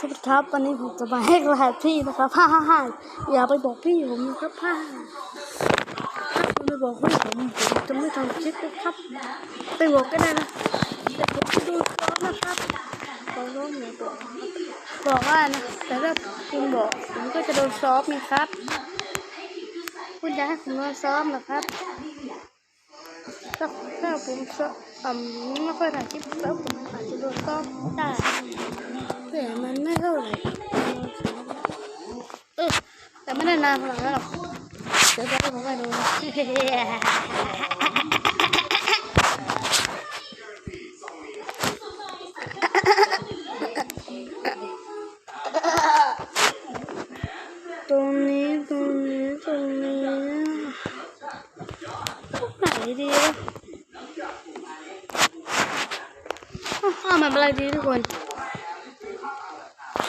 สวัสดีครับวันนี้ผมจะมาให้รหัสพี่นะครับฮ่าฮ่าฮ่าอย่าไปบอกพี่ผมนะครับฮ่าถ้าคุณไปบอกพี่ผมผมจะไม่ทำคลิปนะครับ ไปบอกก็ได้นะแต่ผมดูซ้อมนะครับบอกน้องอย่าบอกบอกว่านะแต่ถ้าคุณบอกผมก็จะโดนซ้อมนะครับ คุณจะให้ผมโดนซ้อมเหรอครับถ้าถ้าผมซ้อมไม่ค่อยถ่ายคลิปแล้วผมอาจจะโดนซ้อมได้ แต่มันไม่เท่าไหร่เออแต่ไม่ได้นานขนาดนั้นหรอกเดี๋ยวจะให้ผมไปดูตรงนี้ตรงนี้ตรงนี้ไหนดีอ้าวมันอะไรดีทุกคน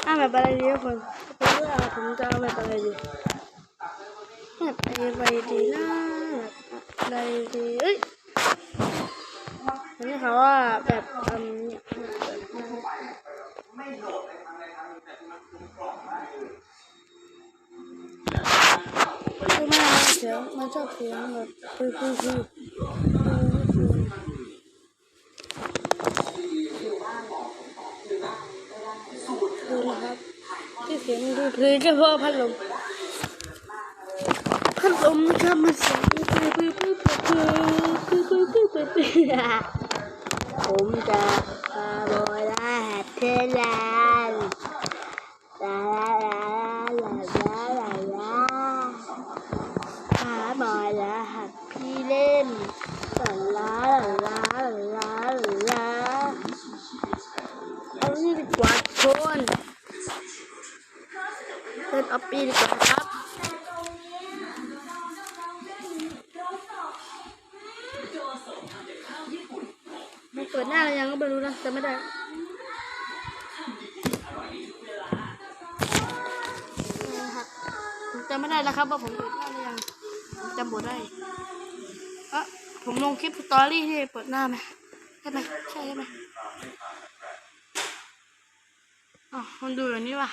อ่าแบบอะไรดีทุกคนผมว่าผมจะเอาแบบอะไรดีแบบอะไรดีนะอะไรดีเอ้ยอันนี้เขาว่าแบบอืมเนี่ยคือมันเสียงมันชอบเสียงแบบคือคือคือ หรือเฉพ่อพัดลมพัดลมนะครับมันเสียงผมจะ รี่ที่เปิดหน้าไหมใช่ไหมใช่ใช่ไหมอ๋อมันดูอย่างนี้ว่ะ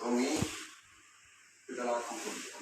ตรงนี้คือตลาดของคุณ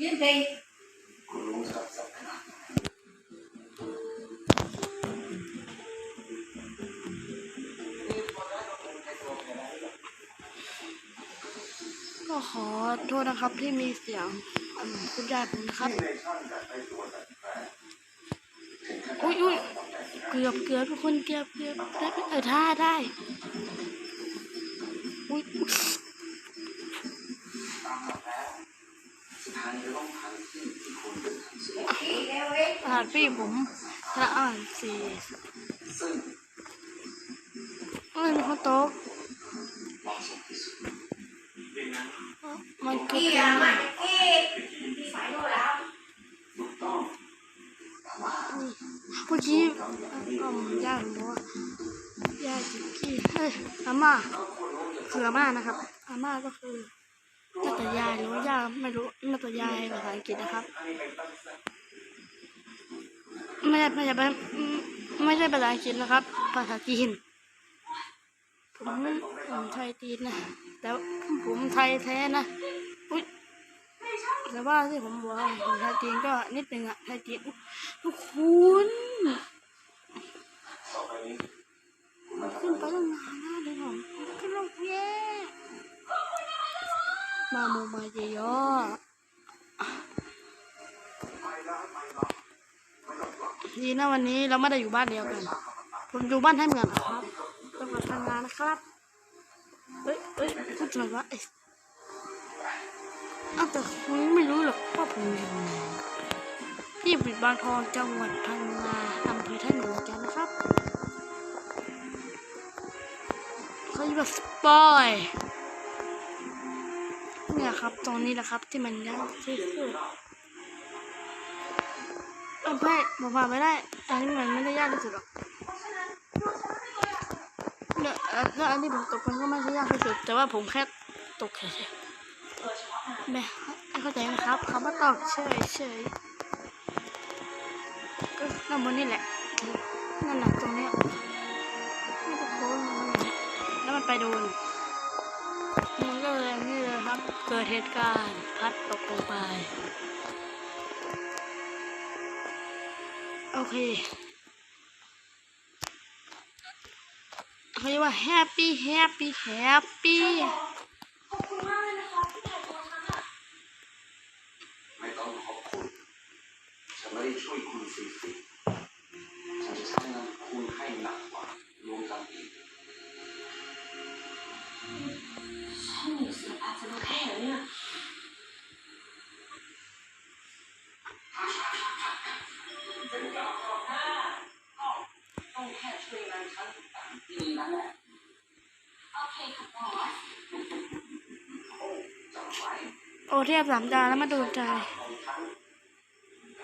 ยืนไปก็ขอโทษนะครับที่มีเสียงคุณยายผมนะครับ อุ้ยอุ้ยเกลือบเกลือบทุกคนเกลือบเกลือบได้เออท่าได้ อุ้ย รหัสพี่ผมถ้าอ่านสี่ไม่ยมัตกมันคือมันเมื่อกี้ก็มันยาก็เพราะว่ายากจิกี้เฮ้ยอาม่าคืออาม่านะครับอาม่าก็คือ น่าจะยายหรือว่าย่าไม่รู้น่าจะยายภาษาอังกฤษนะครับไม่ใช่ไม่ใช่ไม่ใช่ภาษาอังกฤษนะครับ ภาษาจีนผมผมไทยจีนนะแต่ผมไทยแท้นะอุ้ยแต่ว่าที่ผมบอกผมไทยจีนก็นิดนึงอะไทยจีนทุกคุณขึ้นไปตั้งนานแล้วเลยผมขึ้นรถแย่ มาโมมาเยยอดีนะวันนี้เราไม่ได้อยู่บ้านเดียวกัน ผมอยู่บ้านให้เหมืองครับจังหวัดพังานะครับเอ้ยเอ้ยพูดอะไรวะเอ้ยอ้าวแต่คุณไม่รู้หรอกว่าผมอยู่ไหนที่ปิดบางทองจังหวัดพังงาอำเภอท่านหนูกันนะครับเขาอยู่แบบสปอย เนี่ยครับ ตรงนี้แหละครับที่มันยากที่สุดเออไม่ผมผ่านไม่ได้ อันนี้มันไม่ได้ยากที่สุดหรอกเนี่ยเอ่อแล้วอันที่ผมตกมันก็ไม่ได้ยากที่สุด แต่ว่าผมแค่ตกเฉยๆแม่เข้าใจไหมครับคำว่าตอกเฉยเฉยก็นั่นบนนี่แหละ นั่นแหละตรงเนี้ยไม่ได้โค้งแล้วมันไปโดน ก็เลยนี่เลยครับ เกิดเหตุการณ์พัดตกลงไป โอเคเขาเรียกว่า happy happy happy ขอบคุณมากเลยนะคะที่ถ่ายตัวฉันอะไม่ต้องขอบคุณฉันไม่ได้ช่วยคุณฟรีๆฉันจะใช้เงินคุณให้หนัก นูศิลปะจะรู้แค่เหรอเนี่ยต้องแค่ช่วยงานฉันสามปีนั้นแหละโอเคค่ะบอสโอ้จำไว้โอเทียบสามดาวแล้วมาดูใจของฉัน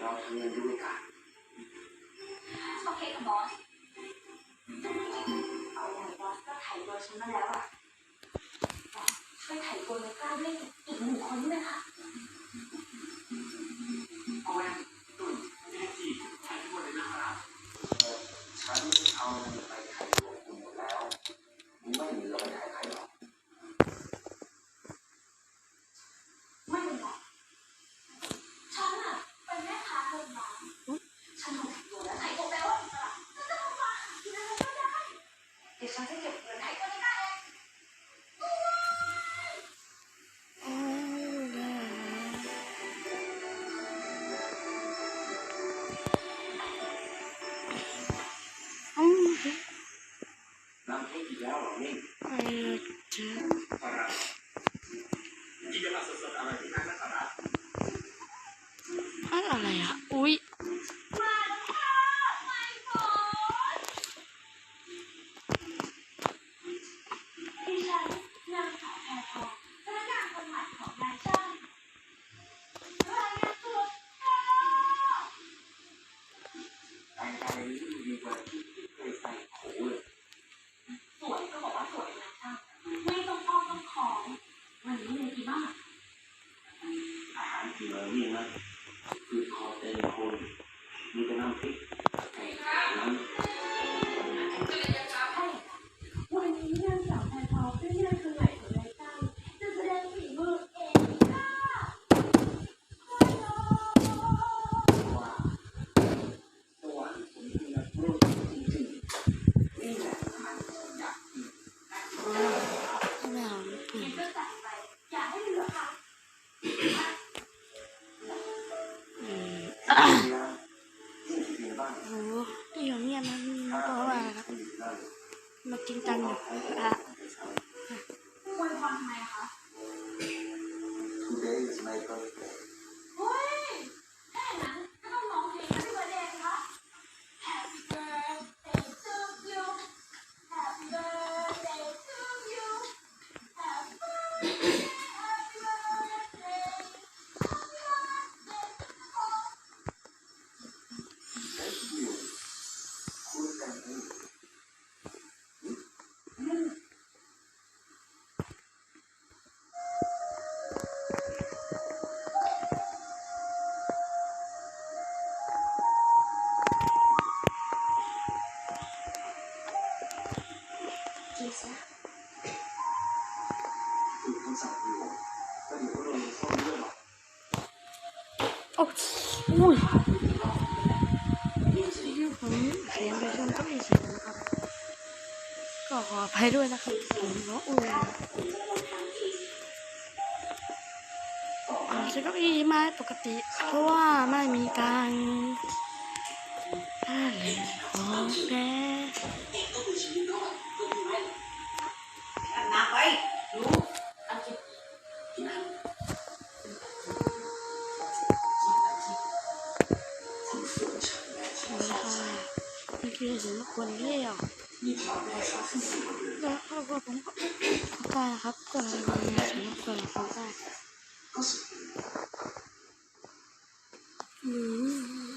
เราทำงานด้วยกันโอเคค่ะบอสเอาไงบอสก็ถ่ายตัวฉันมาแล้วอะบอส ช่วยถ่ายตัวในกล้าด้วยอีกหนึ่งคนได้ไหมคะเอาไว้ เนี่ยมันเพราะว่าอะไรครับมากินกันอยู่อะอวยพรทำไมคะ Today is my birthday อ้อุ้ยที่ผมเสียงไปชนก็มีเสียงนะครับ ก็ขออภัยด้วยนะครับผมร้องอุ้ยเก้าอี้ไม้ปกติ เพราะว่าไม่มีการอะไรของแก คนเลี้ยวแล้วก็ผมก็ได้ครับก็เลยมาเห็นคนเขาได้อืม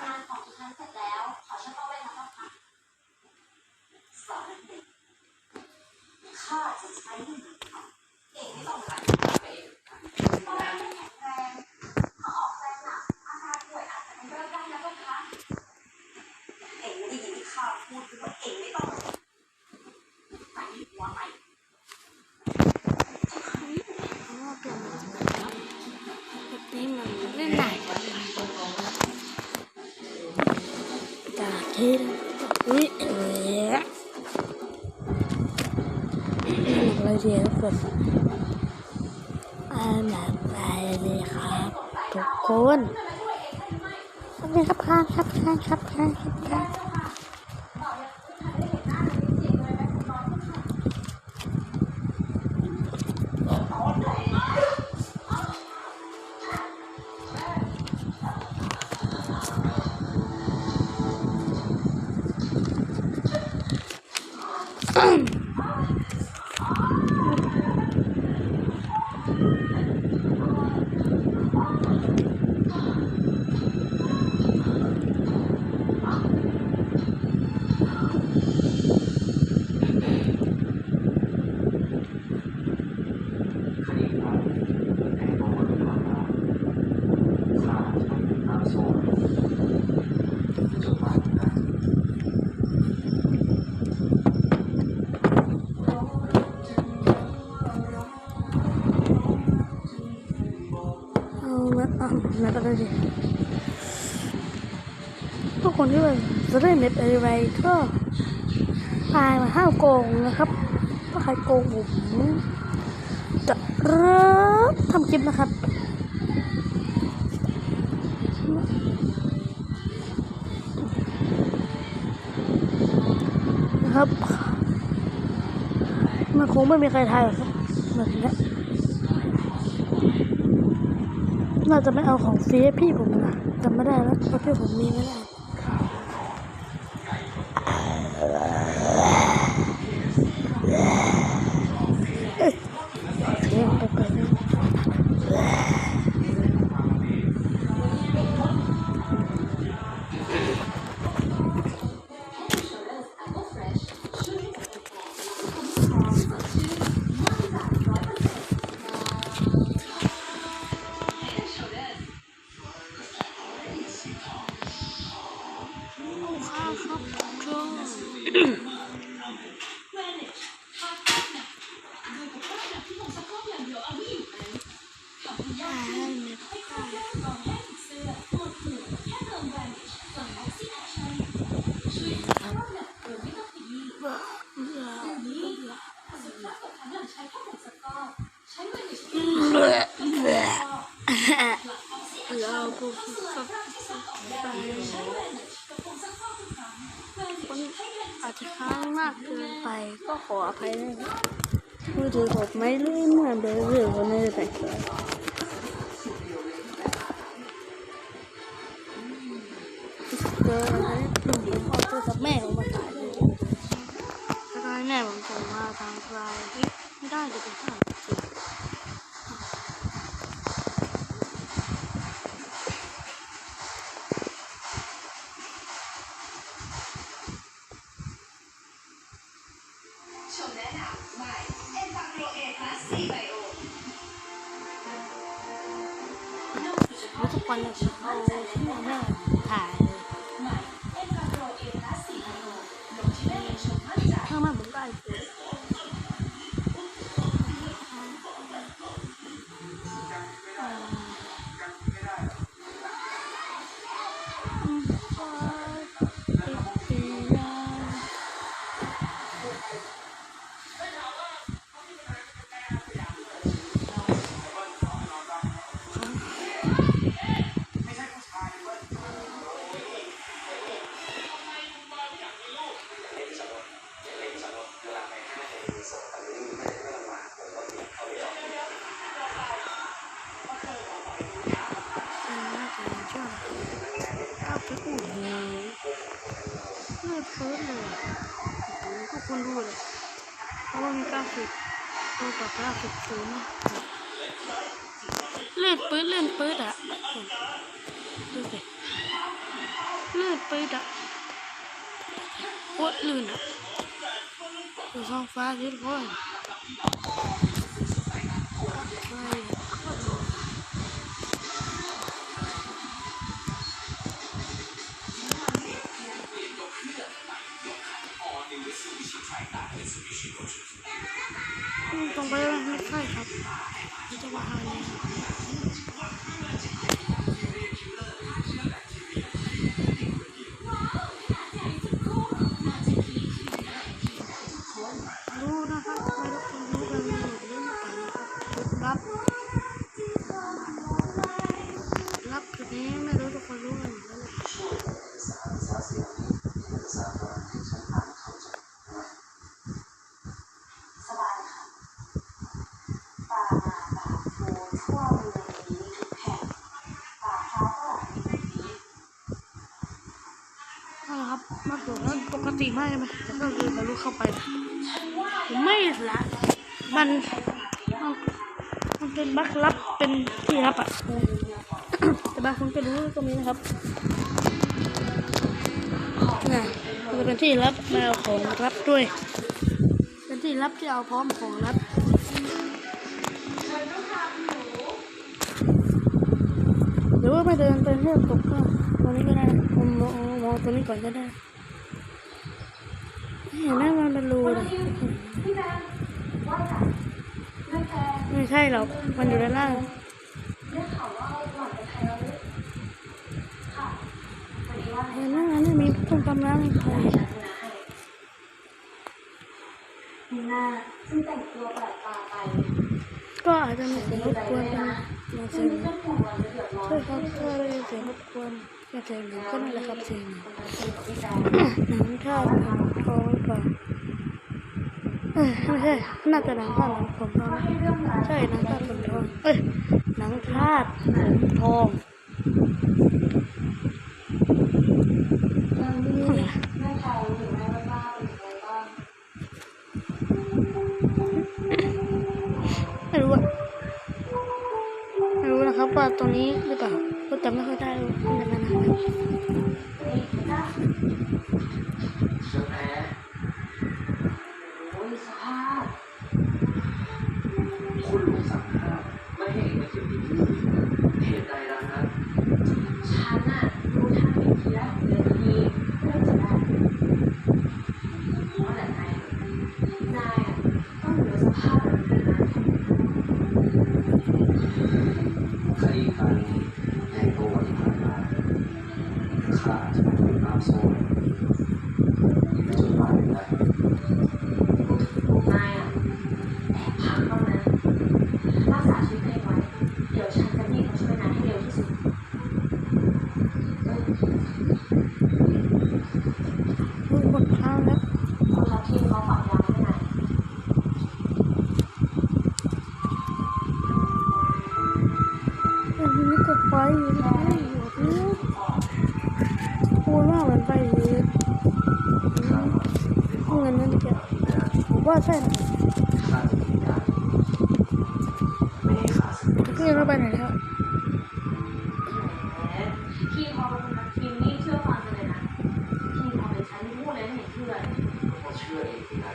งานของฉันเสร็จแล้ว ขอฉันต้องไปทำนะคะสอนเด็กข้าจะใช้ให้ดูเองไม่ต้องการไปเองตอนนี้แข็งแรงถ้าออกแรงหนักอาการป่วยอาจจะเป็นเรื่องได้นะลูกค้าเองไม่ได้ยินที่ข้าพูดคือว่าเองไม่ต้องใส่หัวใหม่ เพราะว่าเป็นแบบนี้มันเล่นได้จากที่อุ้ยเอ๋ย เสียวทุกคนอาหลับไปเลยครับ ทุกคนโอเคครับครับครับครับครับครับครับ ละก็ได้ดิทุกคนที่ว่าจะเล่นเน็ตอะไรก็ตายมาห้าวโกงนะครับถ้าใครโกงผมจะเริ่มทำคลิปนะครับนะครับมันคงไม่มีใครทายหรอกครับแบบนี้ย น่าจะไม่เอาของฟรีให้พี่ผมนะจำไม่ได้แล้วเพราะพี่ผมมีไม่ได้ อาจจะค้างมากเกินไปก็ขออภัยด้วยนะมือถือผมไม่ลื่นเหมือนเดิมหรือว่าไม่ได้แต่งตัวเจออะไรหนุ่มผมเอาตัวกับแม่ผมมาถ่ายเลยแล้วก็แม่ผมส่งมาทางไลน์เฮ้ยไม่ได้เลยเป็นภาพ ฟ้าขึ้นพ่อืมตรงไปไม่ใช่ครับจะมาหาเลย ครับมาตรวจนั้นปกติมากเลยมันแต่ก็คือทะลุเข้าไปนะผมไม่ละมันมันมันเป็นบัคลับเป็นที่ลับอะแต่บางคนก็รู้ตรงนี้นะครับนี่มันจะเป็นที่ลับมาเอาของรับด้วย เป็นที่ลับที่เอาพร้อมของรับหรือว่าไม่เดินไปเรื่องตกก็ตรงนี้ก็ได้มองมองมอง ตรงนี้ก่อนก็ได้เห็นไหมมันเป็นรูเลยพี่แบงว่าแต่เรื่องแกไม่ใช่หรอกมันอยู่ด้านล่างได้ข่าวว่าหล่อนไปไทยแล้วหรือค่ะพอดีว่าเห็นไหมมันไม่มีต้นตำน้ำในไทยฉันนะให้มีหน้าซึ่งแต่งตัวแปลกตาไปก็อาจจะมีเสียงรบกวน เป็นบางซึ่เสียงเจ้าของวันจะเร้อนใช่ครับก็ได้ยินเสียงรบกวนแค่เสียงหนึ่งก็นั่นแหละครับเสียงห์หนังท่าหนังทองหรือเปล่าเอ้ยไม่ใช่น่าจะหนังท่าหนังผมทองให้เรื่องใช่หนังท่าผมทองเอ้ยหนังทาสผมทองแม่ใครหรือแม่บ้าเป็นยังไง ครับว่าตรงนี้หรือเปล่าก็จำไม่ค่อยได้เลยมันะเป็นอะไรนี่นะเชื่อแพ้ โอ้ยสภาพ คุณหลวงสั่งห้ามไม่ให้เอกมาเกี่ยวกับที่เหตุใดล่ะนะ ฉันน่ะรู้ทางวิธีแล้วเดี๋ยวทีเริ่มจะได้ว่าแต่นายนายอะต้องอยู่ในสภาพแบบนี้นะ คดีการนี้ในประวัติผ่านมาข้าจะไม่ถูกน้ำโซ่อีกไม่จนป่านนี้นะ นายอะแอบพักบ้างนะรักษาชีวิตตัวเองไว้ เดี๋ยวฉันจะรีบมาช่วยนายให้เร็วที่สุดเอ้ย รู้หมดทางแล้ว คนละทีมเขาฝากยาให้นาย อันนี้ก็ไฟอยู่นะอยู่นี่พูดว่ามันไปอยู่เงินนั่นเดียวผมว่าใช่นะ ข้าจะมีการไม่ให้ขาด พี่เข้าไปไหนแล้วแหมพี่เขาเป็นคนทีมนี่เชื่อฟังกันเลยนะที่เขาเป็นชั้นพูดเลยไม่เห็นเชื่อเลยเพราเชื่อเองที่ไหน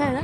奶奶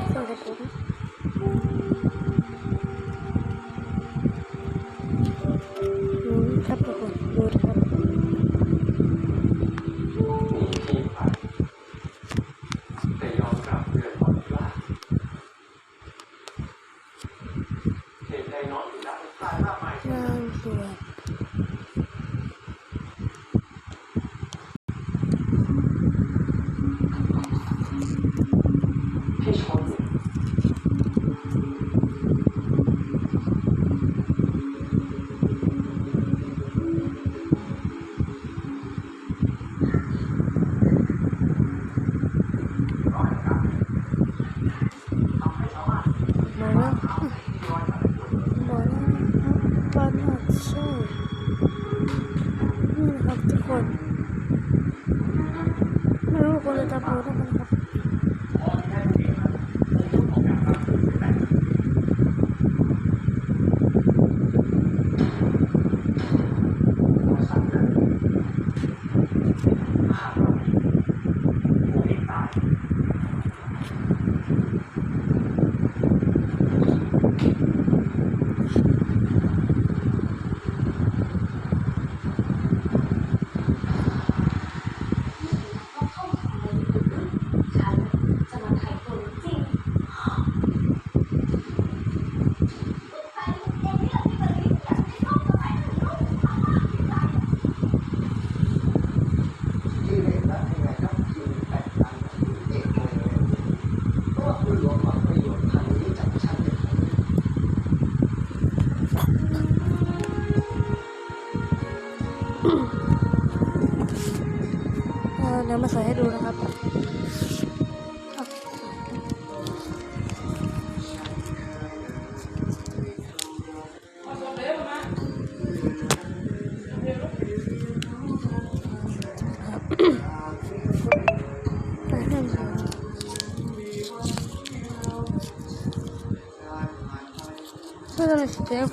Soy la licenciada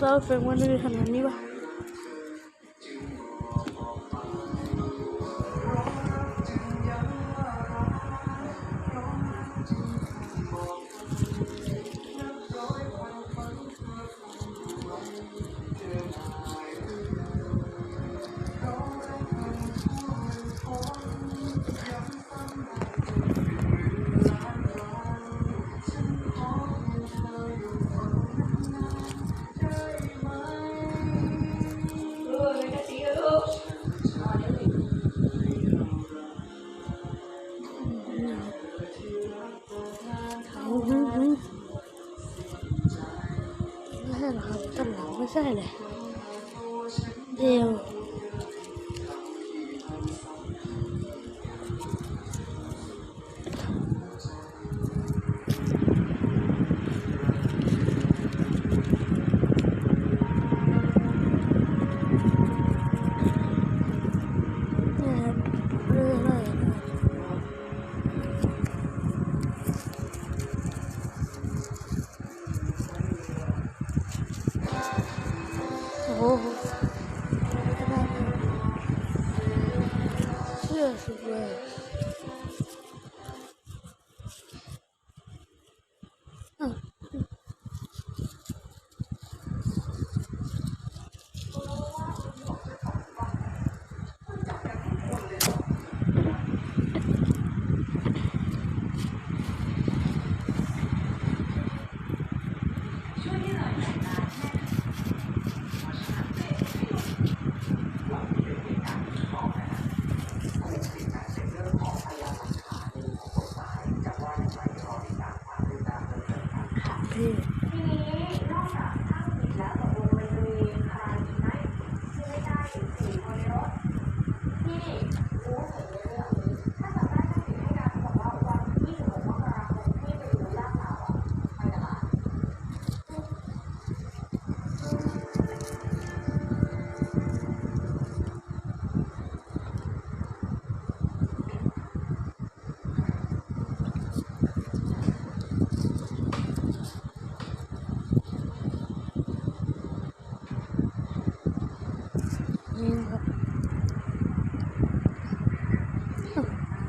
Soy Fernando de Jananiva. 안 녕.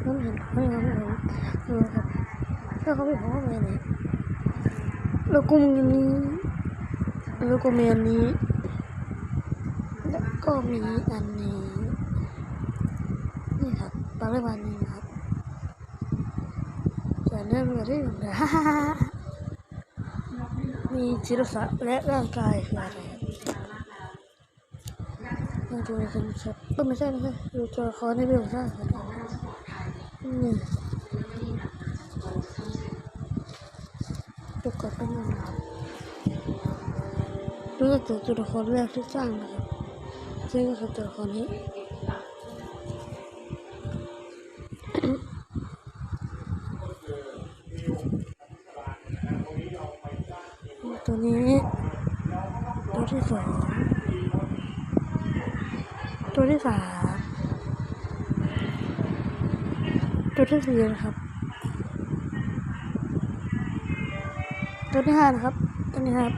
น้ำเห็นไม่น้ำเห็นดูครับถ้าเขาไม่พร้อมเลยเนี่ยแล้วก็มีนี้ แล้วก็มีอันนี้ แล้วก็มีอันนี้ นี่ครับปลาเลือวันนี้ครับแต่เนี่ยมันกที่ผมเนี่ยมีจิตศสตร์และร่างกายคืออะไรต้องดูในคนครับก็ไม่ใช่ไม่ใช่ดูตัวเขาในเรื่องร้าง ครับนี่ตัวกดเป็นยังไงดูจากตัวละครแรกที่สร้างนะครับ ซึ่งก็คือตัวละครนี้ตัวนี้ตัวที่สี่นะครับตัวที่ห้านะครับตัวนี้ครับ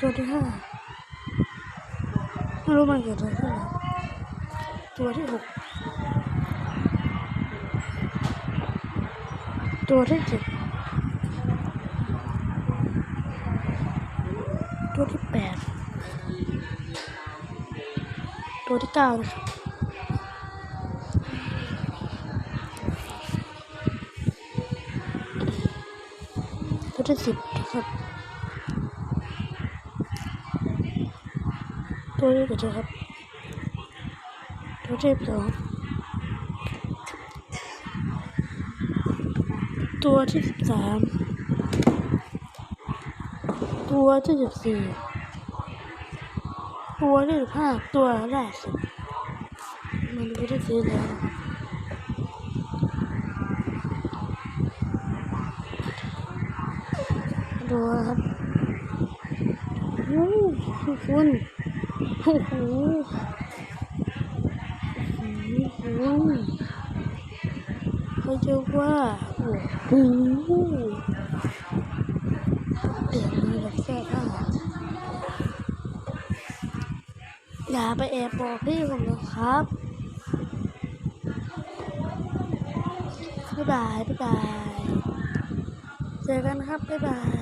ตัวที่ห้าไม่รู้มันเกิดอะไรขึ้นตัวที่หกตัวที่เจ็ดตัวที่แปดตัวที่เก้านะครับ สิบนะครับ ตัวที่เจ็ดครับ ตัวที่สองตัวที่สิบสามตัวที่สิบสี่ตัวที่สิบห้าตัวล่าสุดมันไม่ได้ซื้อแล้ว ดูครับโอ้โหคุณโอ้โหโอ้โหเขาจะว่าโอ้โหเดี๋ยวมีแบบแค่ผ้าอย่าไปแอบบอกพี่ผมนะครับบ๊ายบายบ๊ายบาย เจอกันครับบ๊ายบาย